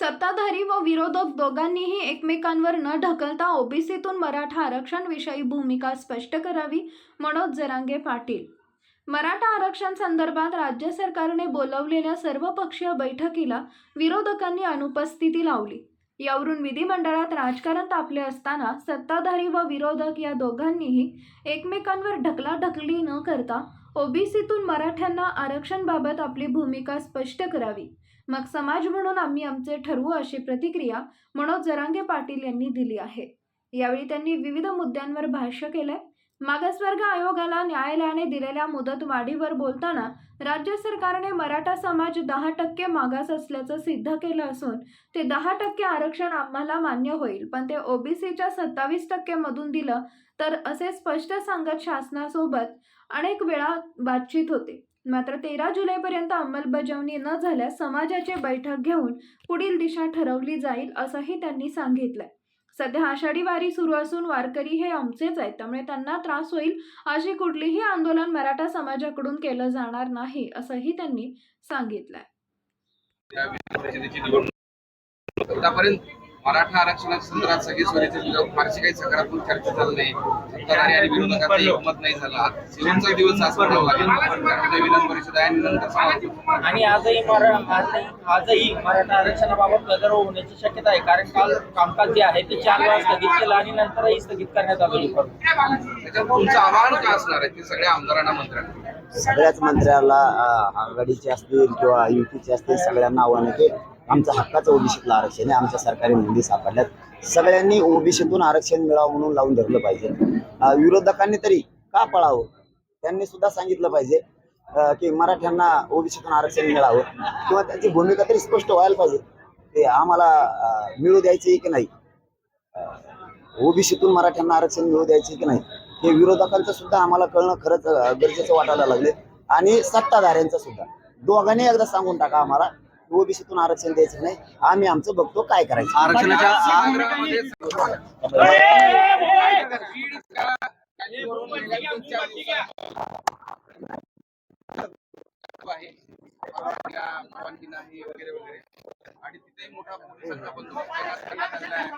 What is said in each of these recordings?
सत्ताधारी व विरोधक दोघांनीही एकमेकांवर न ढकलता ओबीसीतून मराठा आरक्षणविषयी भूमिका स्पष्ट करावी मनोज जरांगे पाटील. मराठा आरक्षण संदर्भात राज्य सरकारने बोलवलेल्या सर्वपक्षीय बैठकीला विरोधकांनी अनुपस्थिती लावली. यावरून विधिमंडळात राजकारण तापले असताना सत्ताधारी व विरोधक या दोघांनीही एकमेकांवर ढकलाढकली न करता ओबीसीतून मराठ्यांना आरक्षणबाबत आपली भूमिका स्पष्ट करावी. मग समाज म्हणून आम्ही आमचे ठरवू अशी प्रतिक्रिया मनोज जरांगे पाटील यांनी दिली आहे. यावेळी त्यांनी विविध मुद्द्यांवर भाष्य केलंय. मागासवर्ग आयोगाला न्यायालयाने दिलेल्या मुदत वाढीवर बोलताना राज्य सरकारने मराठा समाज दहा टक्के मागास असल्याचं सिद्ध केलं असून ते दहा टक्के आरक्षण आम्हाला मान्य होईल पण ते ओबीसीच्या सत्तावीस टक्के मधून दिलं तर असे स्पष्ट सांगत शासनासोबत अनेक वेळा बातचीत होते. मात्र तेरा जुलैपर्यंत अंमलबजावणी न झाल्यास समाजाची बैठक घेऊन पुढील दिशा ठरवली जाईल असंही त्यांनी सांगितलंय. सध्या आषाढी वारी सुरू असून वारकरी हे आमचेच आहेत त्यामुळे त्यांना त्रास होईल अशी कुठलीही आंदोलन मराठा समाजाकडून केलं जाणार नाही असंही त्यांनी सांगितलंय. मराठा आरक्षणाच्या संदर्भात सगळी फारशी काही सकारात्मक चर्चा झाली नाही. सत्ताधारी आणि विरोधकांचा एकमत नाही झाला. आज शेवटचा दिवस असं लागेल विधान परिषद आहे आणि नंतर आणि आजही आजही मराठा आरक्षणाबाबत गदारोळ होण्याची शक्यता आहे. कारण काल कामकाज जे आहे ते चार वेळा स्थगित केलं आणि नंतरही स्थगित करण्यात आलं. त्याच्यात तुमचं आव्हान काय असणार आहे? ते सगळ्या आमदारांना मंत्र्यांना. सगळ्याच मंत्र्याला आघाडीचे असतील किंवा युतीचे असतील सगळ्यांना आव्हान की आमचं हक्काचं ओबीसीतलं आरक्षण आहे. आमच्या सरकारी नोंदी सापडल्यात. सगळ्यांनी ओबीसीतून आरक्षण मिळावं म्हणून लावून धरलं पाहिजे. विरोधकांनी तरी का पळावं? त्यांनी सुद्धा सांगितलं पाहिजे की मराठ्यांना ओबीसीतून आरक्षण मिळावं किंवा त्यांची भूमिका तरी स्पष्ट व्हायला पाहिजे. ते आम्हाला मिळू द्यायचे की नाही? ओबीसीतून मराठ्यांना आरक्षण मिळू द्यायचे की नाही? हे विरोधकांचं सुद्धा आम्हाला कळणं खरंच गरजेचं वाटायला लागले आणि सत्ताधाऱ्यांचं सुद्धा. दोघांनी एकदा सांगून टाका आम्हाला ओबीसीतून आरक्षण द्यायचं नाही. आम्ही आमचं बघतो काय करायचं. आरक्षणाच्या आग्रहामध्ये आहे परवानगी नाही. वगैरे वगैरे आणि तिथे मोठा पोलिसांचा बंदोबस्त तैनात करण्यात आलेला आहे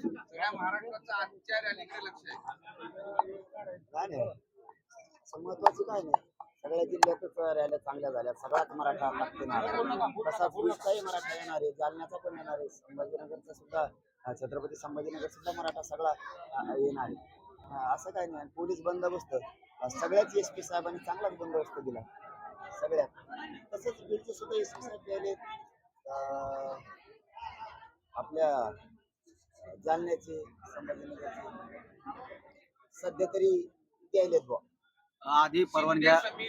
सगळ्या महाराष्ट्राचं लक्ष आहे काय नाही महत्वाचं काय नाही सगळ्या जिल्ह्यातच रॅल्या चांगल्या झाल्या. सगळ्यात मराठा लागते तसा बीडचाही मराठा येणार आहे. जालन्याचा पण येणार आहे. संभाजीनगरचा सुद्धा छत्रपती संभाजीनगर सुद्धा मराठा सगळा येणार आहे. असं काही नाही. पोलीस बंदोबस्त. सगळ्याच एस पी साहेबांनी चांगलाच बंदोबस्त दिला. सगळ्यात. तसंच बीडचे सुद्धा एस पी साहेब द्यायले आपल्या जालन्याचे संभाजीनगरचे. सध्या तरी द्यायलेत बुवा. आधी परवानग्या समिती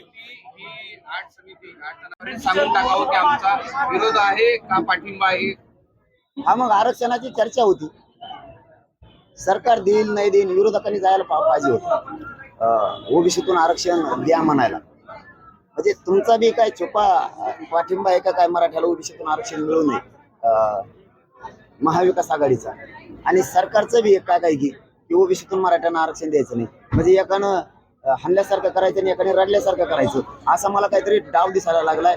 ही आठ समिती आठ जणांपर्यंत सांगून टाकावं की आमचा विरोध आहे का पाठिंबा आहे? हा मग आरक्षणाची चर्चा होती. सरकार देईल नाही देईल विरोधकांनी जायला पाहिजे होतं. ओबीसीतून आरक्षण द्या म्हणायला. म्हणजे तुमचा बी काय छुपा पाठिंबा आहे का काय मराठ्याला ओबीसीतून आरक्षण मिळू नये? महाविकास आघाडीचा. आणि सरकारचं बी एक काय काय की ओबीसीतून मराठ्यांना आरक्षण द्यायचं नाही. म्हणजे एकानं हल्ल्यासारखं करायचं आणि एकाने रडल्यासारखं करायचं असा मला काहीतरी डाव दिसायला लागलाय.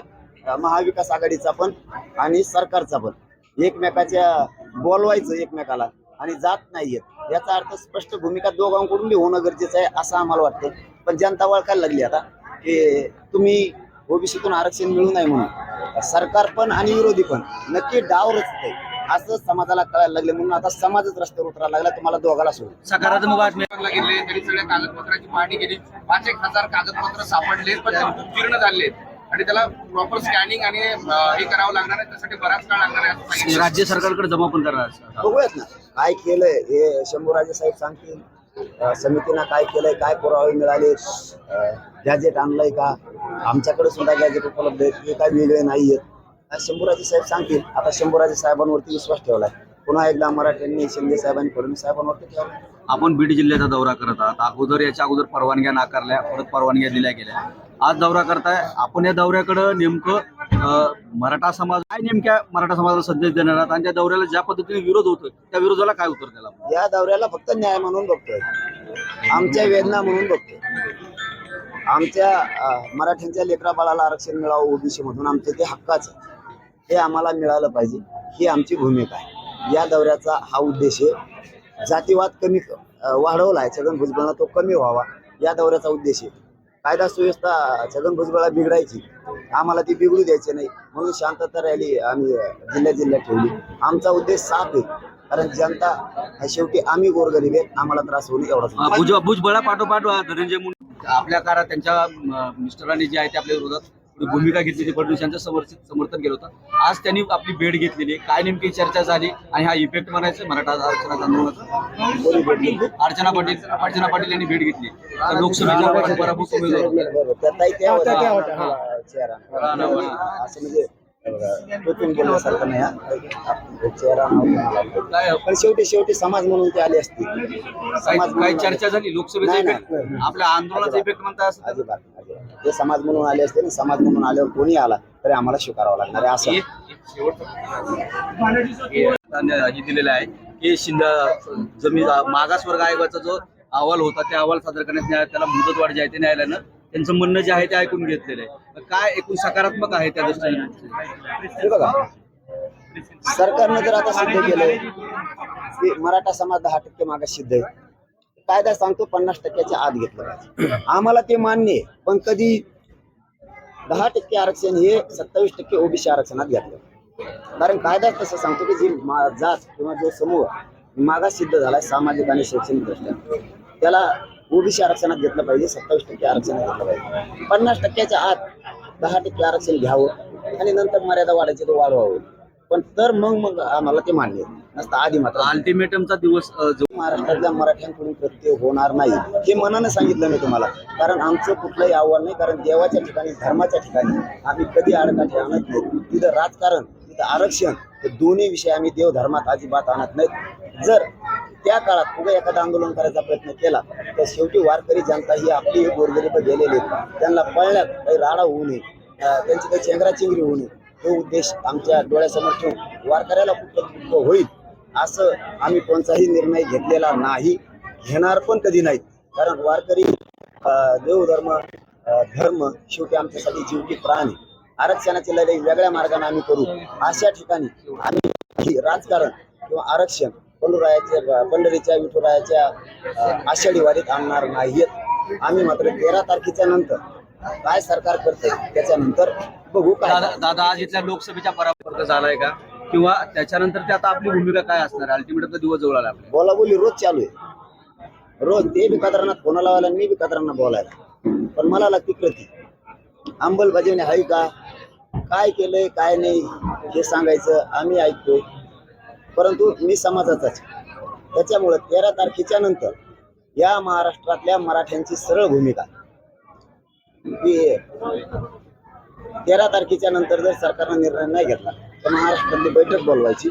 महाविकास आघाडीचा पण आणि सरकारचा पण. एकमेकाच्या बोलवायचं एकमेकाला आणि जात नाहीयेत याचा अर्थ स्पष्ट भूमिका दोघांकडून बी होणं गरजेचं आहे असं आम्हाला वाटतं पण जनता वळखायला लागली आता की तुम्ही ओबीसीतून आरक्षण मिळू नये म्हणून. सरकार पण आणि विरोधी पण. नक्की डाव आहे असं समाजाला कळायला लागले. म्हणून आता समाजच रस्त्यावर उतरायला लागला. तुम्हाला दोघाला सोडून. सकारात्मक बातमी. विभागला गेले तरी सगळ्या कागदपत्राची पाहणी केली. पाच एक हजार कागदपत्र सापडले पण ते उत्तीर्ण झाले. आणि त्याला प्रॉपर स्कॅनिंग आणि हे करावं लागणार आहे. त्यासाठी बराच काळ लागणार आहे. राज्य सरकारकडे जमा पण करणार बघूयात ना. काय केलंय? हे शंभूराजे साहेब सांगतील. समितीनं काय केलंय? काय पुरावे मिळाले? गॅजेट आणलंय का? आमच्याकडे सुद्धा गॅजेट उपलब्ध आहेत. हे काय वेगळे नाहीयेत. अं, शंभूराजे साहेब सांगतील. आता शंभूराजे साहेबांवरती विश्वास ठेवलाय. पुन्हा एकदा मराठ्यांनी शिंदे साहेबांनी फडणवीस साहेबांवरती ठेवला आपण बीड जिल्ह्याचा दौरा करत आहात. अगोदर याच्या अगोदर परवानग्या नाकारल्या परत परवानग्या दिल्या गेल्या. आज दौरा करताय. आपण या दौऱ्याकडं नेमकं मराठा समाज काय नेमक्या मराठा समाजाला संदेश देणार आहात आणि त्या दौऱ्याला ज्या पद्धतीने विरोध होतोय त्या विरोधाला काय उत्तर द्यायला? या दौऱ्याला फक्त न्याय म्हणून बघतोय. आमच्या वेदना म्हणून बघतोय. आमच्या मराठ्यांच्या लेकरा बाळाला आरक्षण मिळावं ओबीसी मधून. आमचं ते हक्काचं आहे. हे आम्हाला मिळालं पाहिजे. ही आमची भूमिका आहे. या दौऱ्याचा हा उद्देश आहे. जातीवाद कमी वाढवला आहे. छगन भुजबळांना तो कमी व्हावा. या दौऱ्याचा उद्देश आहे. कायदा सुव्यवस्था छगन भुजबळला बिघडायची. आम्हाला ती बिघडू द्यायची नाही. म्हणून शांतता रॅली आम्ही जिल्ह्यात जिल्ह्यात ठेवली. आमचा उद्देश साफ आहे. कारण जनता हा शेवटी आम्ही गोरगरीब आहेत आम्हाला त्रास होईल भुज भुजबळा पाठोपाठ धनंजय मुंडे आपल्या काळात त्यांच्या मिस्टरांनी जे आहे ते आपल्या विरोधात भूमिका घेतली फडणवीस यांचं समर्थित समर्थन केलं होतं. आज त्यांनी आपली भेट घेतलेली आहे. काय नेमकी चर्चा झाली आणि हा इफेक्ट म्हणायचं? मराठा आरक्षणाचा आंदोलनाचा अर्चना पाटील अर्चना पाटील यांनी भेट घेतली. तर लोकसभेच्या परा- पराभूत उमेदवार म्हणजे बोलण्यासारखं नाही हा. चेहरा पण शेवटी शेवटी समाज म्हणून ते आले असते. काही चर्चा झाली? लोकसभेचा. आपल्या आंदोलनाचा इफेक्ट म्हणता असं? अजिबात. ते समाज म्हणून आले असते ना समाज म्हणून आल्यावर कोणी आला तरी आम्हाला स्वीकारावं लागणार आहे असं. हे दिलेलं आहे की शिंदा जमीन मागासवर्ग आयोगाचा जो अहवाल होता त्या अहवाल सादर करण्यात त्याला मुदतवाढ जी आहे ते न्यायालयानं त्यांचं म्हणणं जे आहे ते ऐकून घेतलेलं आहे. काय एकूण सकारात्मक आहे त्या दृष्टीने हे बघा सरकारनं जर आता सिद्ध केलं की मराठा समाज दहा टक्के मागास सिद्ध आहे. कायदा सांगतो पन्नास टक्क्याच्या आत घेतलं पाहिजे आम्हाला ते मान्य आहे पण कधी दहा टक्के आरक्षण हे सत्तावीस टक्के ओबीसी आरक्षणात घेतलं. कारण कायदा तसं सांगतो की जी जात किंवा जो समूह मागास सिद्ध झालाय सामाजिक आणि शैक्षणिक दृष्ट्या त्याला ओबीसी आरक्षणात घेतलं पाहिजे सत्तावीस टक्के आरक्षणात घेतलं पाहिजे. पन्नास टक्क्याच्या आत दहा टक्के आरक्षण घ्यावं आणि नंतर मर्यादा वाढायची तो वाढवावं. पण तर मग मग आम्हाला ते मान्य. नसतं आधी मात्र अल्टिमेटमचा दिवस अं, जो महाराष्ट्रातल्या मराठ्यांकडून कृत्य होणार नाही हे मनानं सांगितलं मी तुम्हाला. कारण आमचं कुठलंही आव्हान नाही कारण देवाच्या ठिकाणी धर्माच्या ठिकाणी आम्ही कधी अडकाठी आणत नाही. तिथं राजकारण तिथं आरक्षण हे दोन्ही विषय आम्ही देव धर्मात अजिबात आणत नाहीत. जर त्या काळात उभं एखादं आंदोलन करायचा प्रयत्न केला तर शेवटी वारकरी जनता ही आपली गोरगरीब गेलेली आहेत. त्यांना पळण्यात काही राडा होऊ नये. अं, त्यांची काही चेंगराचेंगरी होऊ नये. तो उद्देश आमच्या डोळ्यासमोर ठेवून वारकऱ्याला कुठं होईल असं आम्ही कोणताही निर्णय घेतलेला नाही घेणार पण कधी नाहीत. कारण वारकरी देवधर्म धर्म शेवटी आमच्यासाठी जीवकी प्राण. आहे आरक्षणाची लढाई वेगळ्या मार्गाने आम्ही करू. अशा ठिकाणी आम्ही राजकारण किंवा आरक्षण पंडुरायाच्या पंढरीच्या विठुरायाच्या आषाढी वारीत आणणार नाहीत आम्ही मात्र तेरा तारखेच्या नंतर काय सरकार करते त्याच्यानंतर बघू काय दादा दादा आज इथल्या लोकसभेच्या पराभूत झालाय का? किंवा त्याच्यानंतर ते आता आपली भूमिका काय असणार? अल्टिमेटमचा दिवस जवळ आला आपल्या बोलाबोली रोज चालू आहे. रोज ते बी कदरांना फोन लावायला आणि मी बी कदरांना बोलायला. पण मला लागते कृती अंमलबजावणी आहे का? काय केलंय काय नाही हे सांगायचं आम्ही ऐकतोय. परंतु मी समाजाचाच आहे. त्याच्यामुळं तेरा तारखेच्या नंतर या महाराष्ट्रातल्या मराठ्यांची सरळ भूमिका. तेरा तारखेच्या नंतर जर सरकारनं निर्णय नाही घेतला तर महाराष्ट्रातली बैठक बोलवायची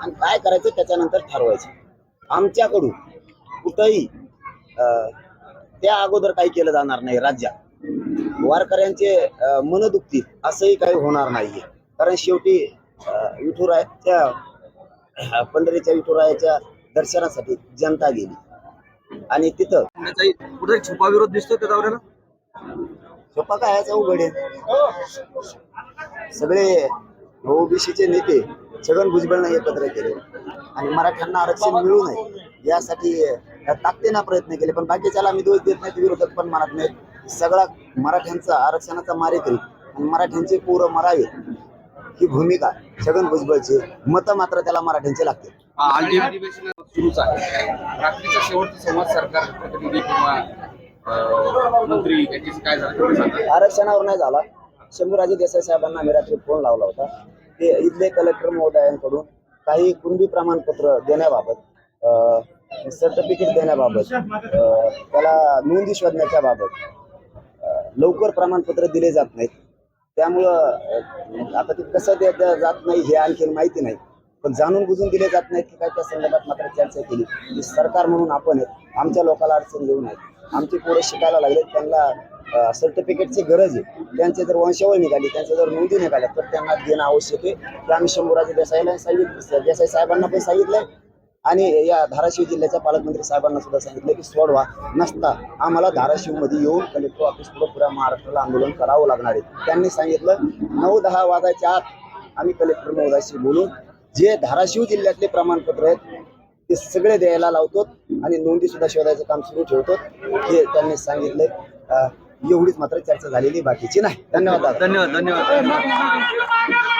आणि काय करायचं त्याच्यानंतर ठरवायचं. आमच्याकडून कुठंही अं, त्या अगोदर काही केलं जाणार नाही राज्यात. वारकऱ्यांचे मन दुखतील असंही काही होणार नाहीये. कारण शेवटी अं, विठुरायाच्या पंढरीच्या विठुरायाच्या दर्शनासाठी जनता गेली. आणि तिथं त्याचाही कुठे छुपा विरोध दिसतोय त्या सोपा काय याचा आहे सगळे ओबीसीचे नेते छगन भुजबळनं एकत्र केले. आणि मराठ्यांना आरक्षण मिळू नये यासाठी ताकदीनं प्रयत्न केले पण बाकीच्याला आम्ही दोष देत नाही विरोधक पण मानत नाहीत. सगळा मराठ्यांचा आरक्षणाचा मारेकरी आणि मराठ्यांचे पोरं मरावे ही भूमिका छगन भुजबळची मतं मात्र त्याला मराठ्यांचे लागते. अधिवेशन सुरूच आहे. रात्रीचा शेवटचा संवाद सरकार प्रतिनिधी किंवा मंत्री त्यांच्याशी काय झालं? आरक्षणावर नाही झाला. शंभूराजे देसाई साहेबांना मी रात्री फोन लावला होता. ते इथले कलेक्टर महोदयांकडून काही कुणबी प्रमाणपत्र देण्याबाबत सर्टिफिकेट देण्याबाबत त्याला नोंदी शोधण्याच्या बाबत लवकर प्रमाणपत्र दिले जात नाहीत. त्यामुळं आता ते कसं ते जात नाही हे आणखी माहिती नाही. पण जाणून बुजून दिले जात नाहीत की काय त्या संदर्भात मात्र चर्चा केली. की सरकार म्हणून आपण आहेत. आमच्या लोकांना अडचण येऊ नये. आमची पोरं शिकायला लागले त्यांना सर्टिफिकेटची गरज आहे. त्यांचे जर वंशावळ निघाली त्यांच्या जर नोंदी निघाल्या तर त्यांना देणं आवश्यक आहे. ते आम्ही शंभूराजे देसाईला सांगितलं देसाई साहेबांना पण सांगितलंय. आणि या धाराशिव जिल्ह्याच्या पालकमंत्री साहेबांना सुद्धा सांगितलं की सोडवा नसता आम्हाला धाराशिवमध्ये येऊन कलेक्टर ऑफिस पुढे पुऱ्या महाराष्ट्राला आंदोलन करावं लागणार आहे. त्यांनी सांगितलं नऊ दहा वाजायच्या आत आम्ही कलेक्टर महोदयाशी बोलून जे धाराशिव जिल्ह्यातले प्रमाणपत्र आहेत ते सगळे द्यायला लावतो आणि नोंदी सुद्धा शोधायचं काम सुरू ठेवतो. हे त्यांनी सांगितलंय. अं, एवढीच मात्र चर्चा झालेली बाकीची नाही. धन्यवाद. धन्यवाद धन्यवाद.